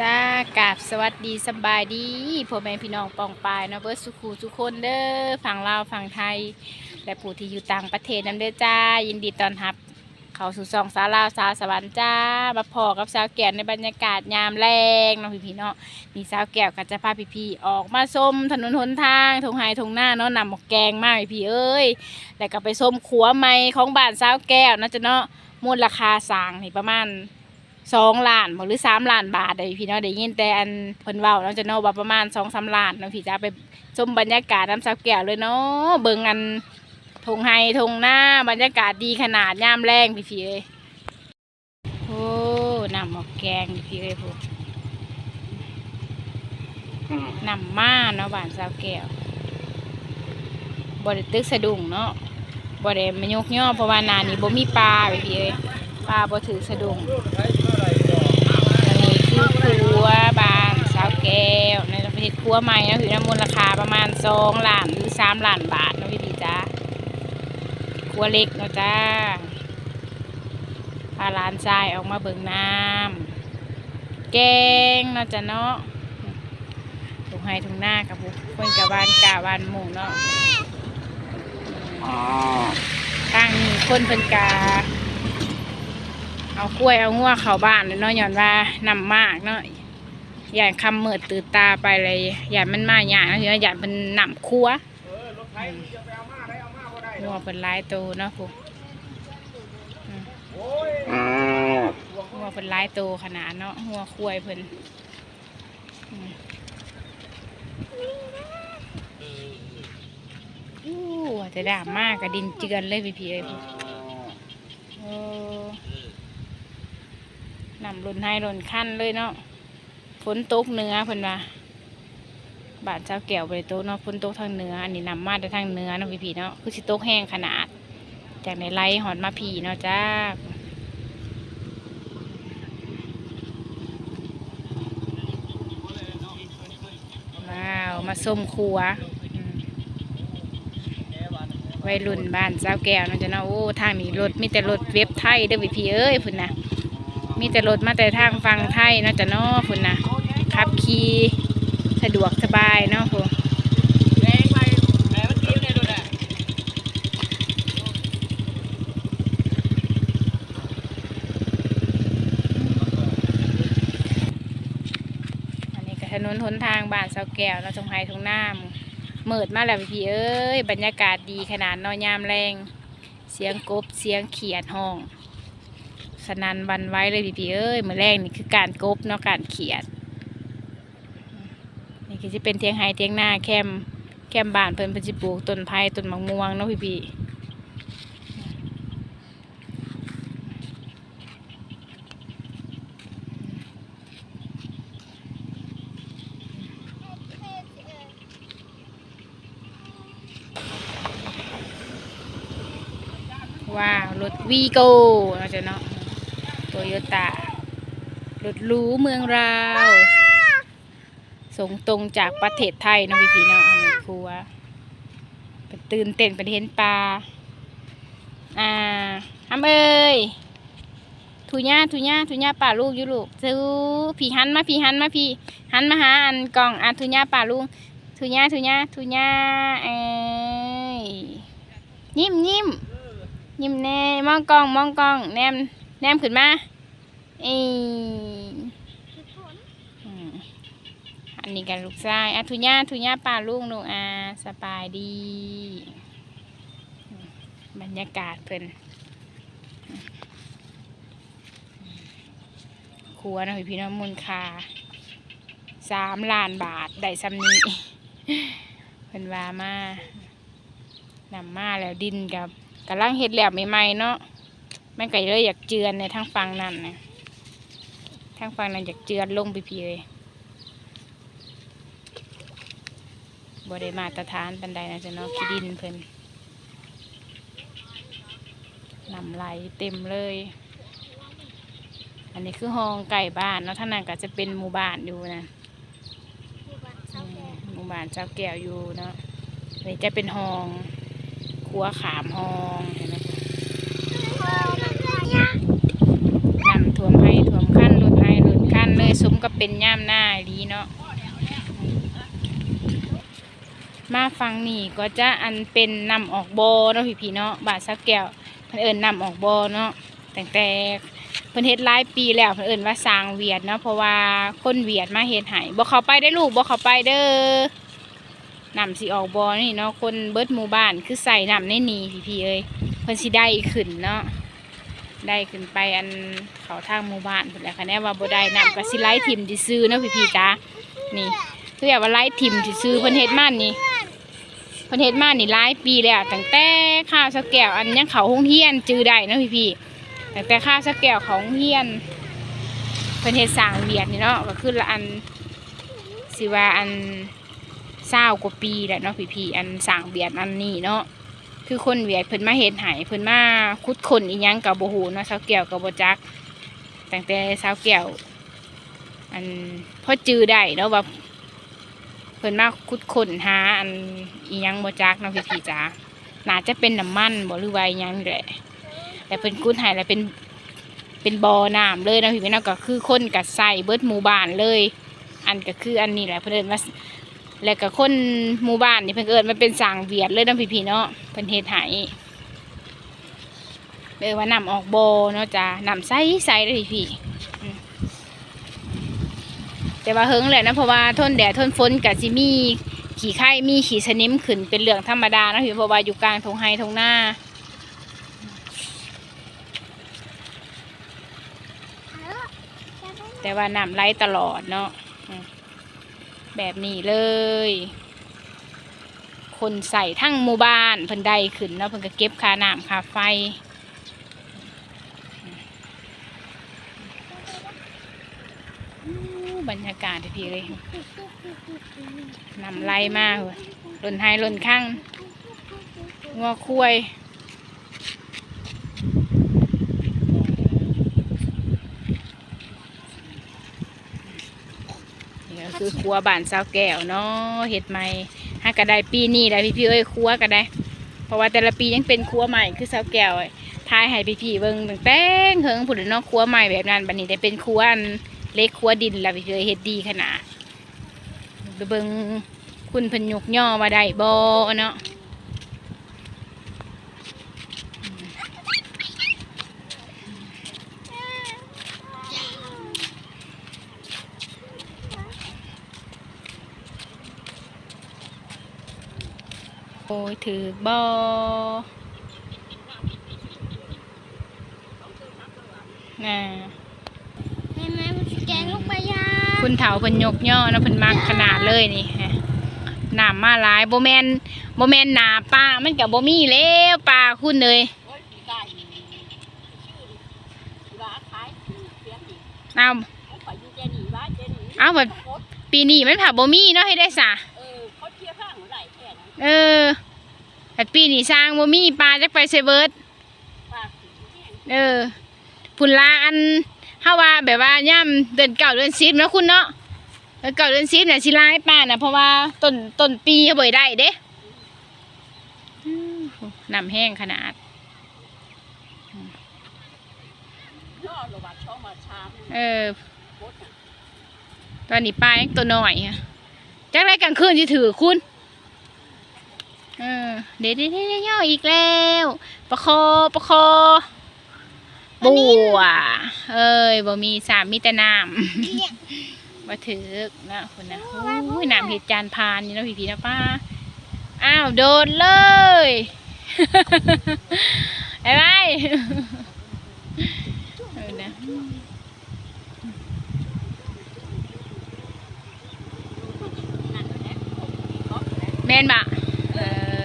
จ้ากาบสวัสดีสบายดีพ่อแม่พี่น้องปองปายนะเบิร์ดสุขูทุกคนเด้อฝั่งลาวฝั่งไทย และผู้ที่อยู่ต่างประเทศนํเด้อจ้า ยินดีต้อนรับ เขาสู่ซองสาวลาวสาวสวรรค์จ้ามาพอกับสาวแก้วในบรรยากาศยามแรงเนาะพี่ๆเนาะมีสาวแก้วก็จะพาพี่ๆออกมาส้มถนนหนทางทงไฮทงหน้าเนาะนำหมกแกงมากพี่ๆเอ้ยแล้วก็ไปส้มขัวไม้ของบ้านสาวแก้วเนาะจ้ะเนาะมูลราคาสางนี่ประมาณ สองล้านบ่หรือสามล้านบาทได้พี่เนาะได้ยินแต่อันเพิ่นเว้าเนาะจะเนาะว่าประมาณสองสามล้านเนาะพี่จะไปชมบรรยากาศน้ำซับแก้วเลยเนาะเบิ่งอันทงไฮทงหน้าบรรยากาศดีขนาดยามแรงพี่พี่เอ้ยโอ้น้ำหมอกแกงพี่พี่เอ้ยพวกน้ำมาเนาะบ้านสาวแก้วบ่ได้ตึกสะดุ้งเนาะบ่ได้มายกย่อเพราะว่าหนานี้บ่มีปลาพี่พี่เอ้ย ปลาบ่ถือสะดุ้งอันนี้คือครัวบานสาวแก้วในประเทศครัวใหม่นะถือน้ำมูลค่าประมาณสองล้านหรือสามล้านบาทนะพี่พี่จ้าครัวเล็กเนาะจ้าพาหลานชายออกมาเบิ่งน้ำแกงเนาะจ้ะเนาะถุงไห้ถุงหน้ากับพวกคนกับบ้านกาบ้านหมู่เนาะทางนี้คนเพิ่นกา เอากล้วยเอางัวเข้าบ้านเลยเนาะย้อนว่านำมากเนาะอย่าคำเมิดตื่นตาไปเลยอย่ามันมาหยาเนาะเดี๋ยวอย่ามันนำครัวงัวเป็นหลายตัวเนาะพวกอืมงัวเป็นหลายตัวขนาดเนาะงัวควายเพิ่นอืมอู้ว่าจะด่ามากกระดินเจือนเลยพี่พี่เอ้ยพวกโอ้ นำรุนให้รุนขั้นเลยเนาะฝนตกเนื้อเพิ่นว่าบาดเจ้าแก้วไปโตกเนาะฝนตกทางเนื้ออันนี้นำมาแต่ทางเนื้อเนาะพี่พี่เนาะคือสิตกแห้งขนาด จากในไร่หอนมาผีเนาะจ้าว้าวมาส้มครัวอืมวัยรุ่นบ้านเจ้าแก้วเนาะจ้ะเนาะโอ้ทางนี้รถมีแต่รถเว็บไทยเด้อพี่พี่เอ้ยพุ่นนะ มีแต่รถมาแต่ทางฟังไทยเนาะจ้ะเนาะพุ่นนะขับขี่สะดวกสบายเนาะพุ่นอันนี้ก็ถนนหนทางบ้านเสาแก้วเนาะจงไห้ทงน้ำเมิดมาแล้วพี่ๆเอ้ย บรรยากาศดีขนาดเนอยามแรง เสียงกบเสียงเขียดห้อง สนันวันไว้เลยพี่ๆเอ้ยมือแรกนี่คือการกบเนาะการเขียด นี่คือจะเป็นเทียงไฮเทียงหน้าแคมแคมบานเพิ่นเพิ่นสิปลูกต้นไผ่ต้นมะม่วงเนาะพี่ๆว้าวรถวีโก้เนาะจ้ะเนาะ โตโยต้ารถรู้เมืองราว ส่งตรงจากประเทศไทยนะพี่พี่นาะอันนี้ครัวเป็นตื่นเต้นเป็นเห็นปลา อ่าทำเอ้ยทุญ่าทุญ่าทุญ่าป่าลูกอยู่ลูกซื้อพี่หันมาพี่หันมาพี่หันมาหาอันกล่องอะทุญ่าป่าลูกทุญ่าทุญ่าทุญ่าเอ้ยยิ้มยิ้มยิ้มแน่มองกล้องมองกล้องแนม แนมขึ้นมาอ้ยอืมอันนี้กันลูกชายอะทุญ่าทุญ่าป่าลุงลูอาสบายดี บรรยากาศเพิ่นครัวนะพี่น้องมูลค่าสามล้านบาทได้ซ้ำนี้เพิ่นว่ามานำมาแล้วดินกับกำลังเฮ็ดแหล้วใหม่ๆเนาะ มันก็เลยอยากเจือนในทางฝั่งนั้นนะทางฝั่งนั้นอยากเจือนลงไปพี่เลยบได้มาตรฐานปันใดนะจ๊ะเนาะขี้ดินเพิ่นนำไหลเต็มเลย อันนี้คือห้องไก่บ้านเนาะท่างนั้นก็จะเป็นหมู่บ้านอยู่นะหมู่บ้านเจ้าแก้วอยู่เนาะอันนี้จะเป็นห้องครัวขามห้องเห็นไหมนำท่วมให้ท่วมขั้นรุนให้รุนขั้น เลยสมกับเป็นย่ามหน้าดีเนาะมาฟังนี่ก็จะอันเป็นนำออกบอเนาะพี่พี่เนาะบาทสักแก้วเพิ่นเอิญนำออกบอเนาะแต่แต่เพิ่นเฮ็ดหลายปีแล้วเพิ่นเอิญว่าสร้างเวียดเนาะเพราะว่าคนเวียดมาเฮ็ดให้บ่เข้าไปได้ลูกบ่เข้าไปเด้อนำสิออกบอนี่เนาะคนเบิดหมู่บ้านคือใส่นำในนี่พี่พี่เอ้ยเพิ่นสิได้ขึ้นเนาะ ได้ขึ้นไปอันเขาทางหมู่บ้านพุ่นแหละค่ะแน่ว่าบ่ได้นำก็สิไล่ทิมที่ซื้อเนาะพี่พี่ๆจ้านี่คือแบบว่าไล่ทิมที่ซื้อเพิ่นเฮ็ดมานี่เพิ่นเฮ็ดมานี่หลายปีแล้วตั้งแต่ข้าวสแก้วอันยังเขาโรงเรียนจื้อได้เนาะพี่พี่ตั้งแต่ข้าวสแก้วขาโรงเรียนเพิ่นเฮ็ดสร้างเวียดนี่เนาะก็คือละอันสิว่าอันเศร้ากว่าปีแหล้วเนาะพี่พี่ๆอันสร้างเวียดอันนี้เนาะ คือคนเวียดเพิ่นมาเฮ็ดให้เพิ่นมาคุดคนอีหยังกับบ่ฮู้เนาะสาวแก้วกับบ่จักตั้งแต่สาวแก้วอันพอจือได้เนาะว่าเพิ่นมาคุดคนหาอันอีหยังโบจักเนาะพี่ๆจ๋าน่าจะเป็นน้ำมันบ่หรือว่าอีหยังแหละแต่เพิ่นคุดให้แล้วเป็นเป็นบ่อน้ำเลยนะพี่ๆเนาะก็คือคนก็ใส่เบิดหมู่บ้านเลย อันก็คืออันนี้แหละเพิ่นเอิ้นว่า แล้วก็คนหมู่บ้านนี่เพิ่นเอิ้นมันเป็นสางเวียดเลยนาะพี่ๆเนาะเพิ่นเฮ็ดให้เรียว่านำออกโบเนาะจ้านำใสใสเลยพี่ๆอืมแต่ว่าเฮิงแหละนะเพราะว่าทนแดดทนฝนก็สิมีขี้ไข่มีขี้สนิมขึ้นเป็นเรื่องธรรมดานะพี่เพราะว่าอยู่กลางทงไฮทงหน้าแต่ว่าน้ำไหลตลอดเนาะ แบบนี้เลย คนใส่ทั้งหมู่บ้านเพิ่นได้ขึ้นเนาะเพิ่นก็เก็บค่าน้ำค่าไฟบรรยากาศดีพี่เลยนำไหลมากเลยหล่นไฮหล่นข้างงัวควาย คือครัวบ้านสาวแก้วเนาะเห็ดใหม่หากระได้ปีนี้ได้พี่พี่ๆเอ้ยครัวก็ได้เพราะว่าแต่ละปียังเป็นครัวใหม่คือสาวแก้วทายให้พี่พี่ๆเบิ้งตั้งแต่เฮิงผุดนอกครัวใหม่แบบนั้นบัดนี้ได้เป็นครัวอันเล็กครัวดินแล้วพี่พี่ๆเอ้ยเฮ็ดดีขนาดเบิ้งคุณพันยกย่อมาได้บอเนาะ ยถือบอน่ะแม่แม่มันสแกนลงไปยาคุณเถาเพิ่นยกย่อนะเพิ่นมักขนาดเลยนี่ฮะน้ำมาหลายโบแมนโบแมนหนาปลามันกับโบมีแล้วปลาคุณเลยเอาเอาแบบปีนี้มันผ่าโบมีเนาะให้ได้สะ เออแต่ปีนี้สร้างโบมีปลาจักไปเซเบิร์ดเออพุ่นลาอันเฮาว่าแบบว่าย่ำเดือนเก่าเดือนสิบเนาะคุณเนาะเดือนเก่าเดือนสิบเนี่ยสิลายป้าน่ะเพราะว่าต้นต้นปีเขาบ่ได้เด้อืมน้ำแห้งขนาดเออตอนนี้ปลายังตัวน้อยอะจักไรกลางคืนจะถือคุณ เออเด็ดเด็ดเด็ดย่ออีกแล้ว ประคอประคอบัวเอ้ยบ่มีสามมีแต่น้ำมาถือนะคนนะโอ้ยน้ำเหตุจานพานนี่นะพี่พีนะป้าอ้าวโดนเลยไอ้ไว้เออนะแม่นบะเออ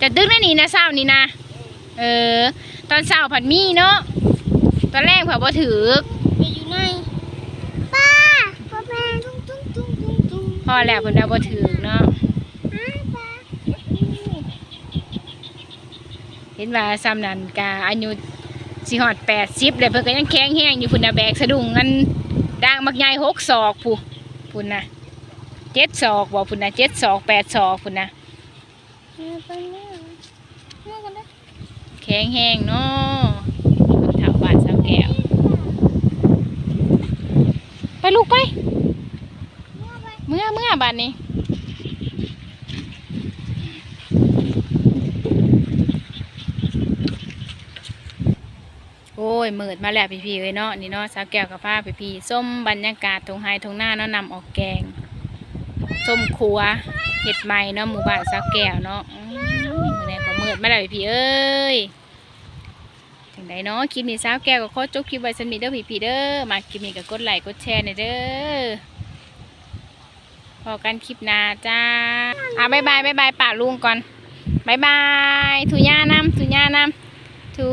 จะดึกได้นี่นะเศร้านี่นะ เออ ตอนเช้าผัดมีเนาะ ตอนแรกผัดบ่ถือไปอยู่ในป้าป้าแม่ตุ้งตุ้งตุ้งตุ้งตุ้งพอแล้วเพิ่นเอาบ่ถือเนาะ อ้าป้าเห็นว่าซ้ำนั้นกาอายุสิฮอด80แล้วเพิ่นก็ยังแข็งแรงอยู่พุ่นน่ะแบกสะดุ้งกันด่างบักใหญ่6ศอกผู้พุ่นน่ะ7ศอกบ่พุ่นน่ะ7ศอก8ศอกพุ่นน่ะแข็งแห้งเนาะคนเฒ่าบ้านสาวแก้ว ไปลูกไป เมื่อเมื่อบ้านนี้โอ้ยมืดมาแล้วพี่ๆเอ้ยเนาะนี่เนาะสาวแก้วกับผ้าพี่ๆส้มบรรยากาศทงไฮทงหน้าเนาะนำออกแกงส้มครัวเห็ดใหม่เนาะหมู่บ้านสาวแก้วเนาะ อืมมื้อก็มืดมาแล้วพี่เอ้ยถึงไดเนาะคลิปนี้สาวแก้วก็ขอจบคลิปไว้สำนิเด้อพี่พีเด้อมาคลิปนี้ก็กดไลค์กดแชร์หน่อยเด้อพอกันคลิปหน้าจ้าอะบ๊ายบายบ๊ายบายป่าลุงก่อนบ๊ายบายทุย่าน้ำทุย่าน้ำทุ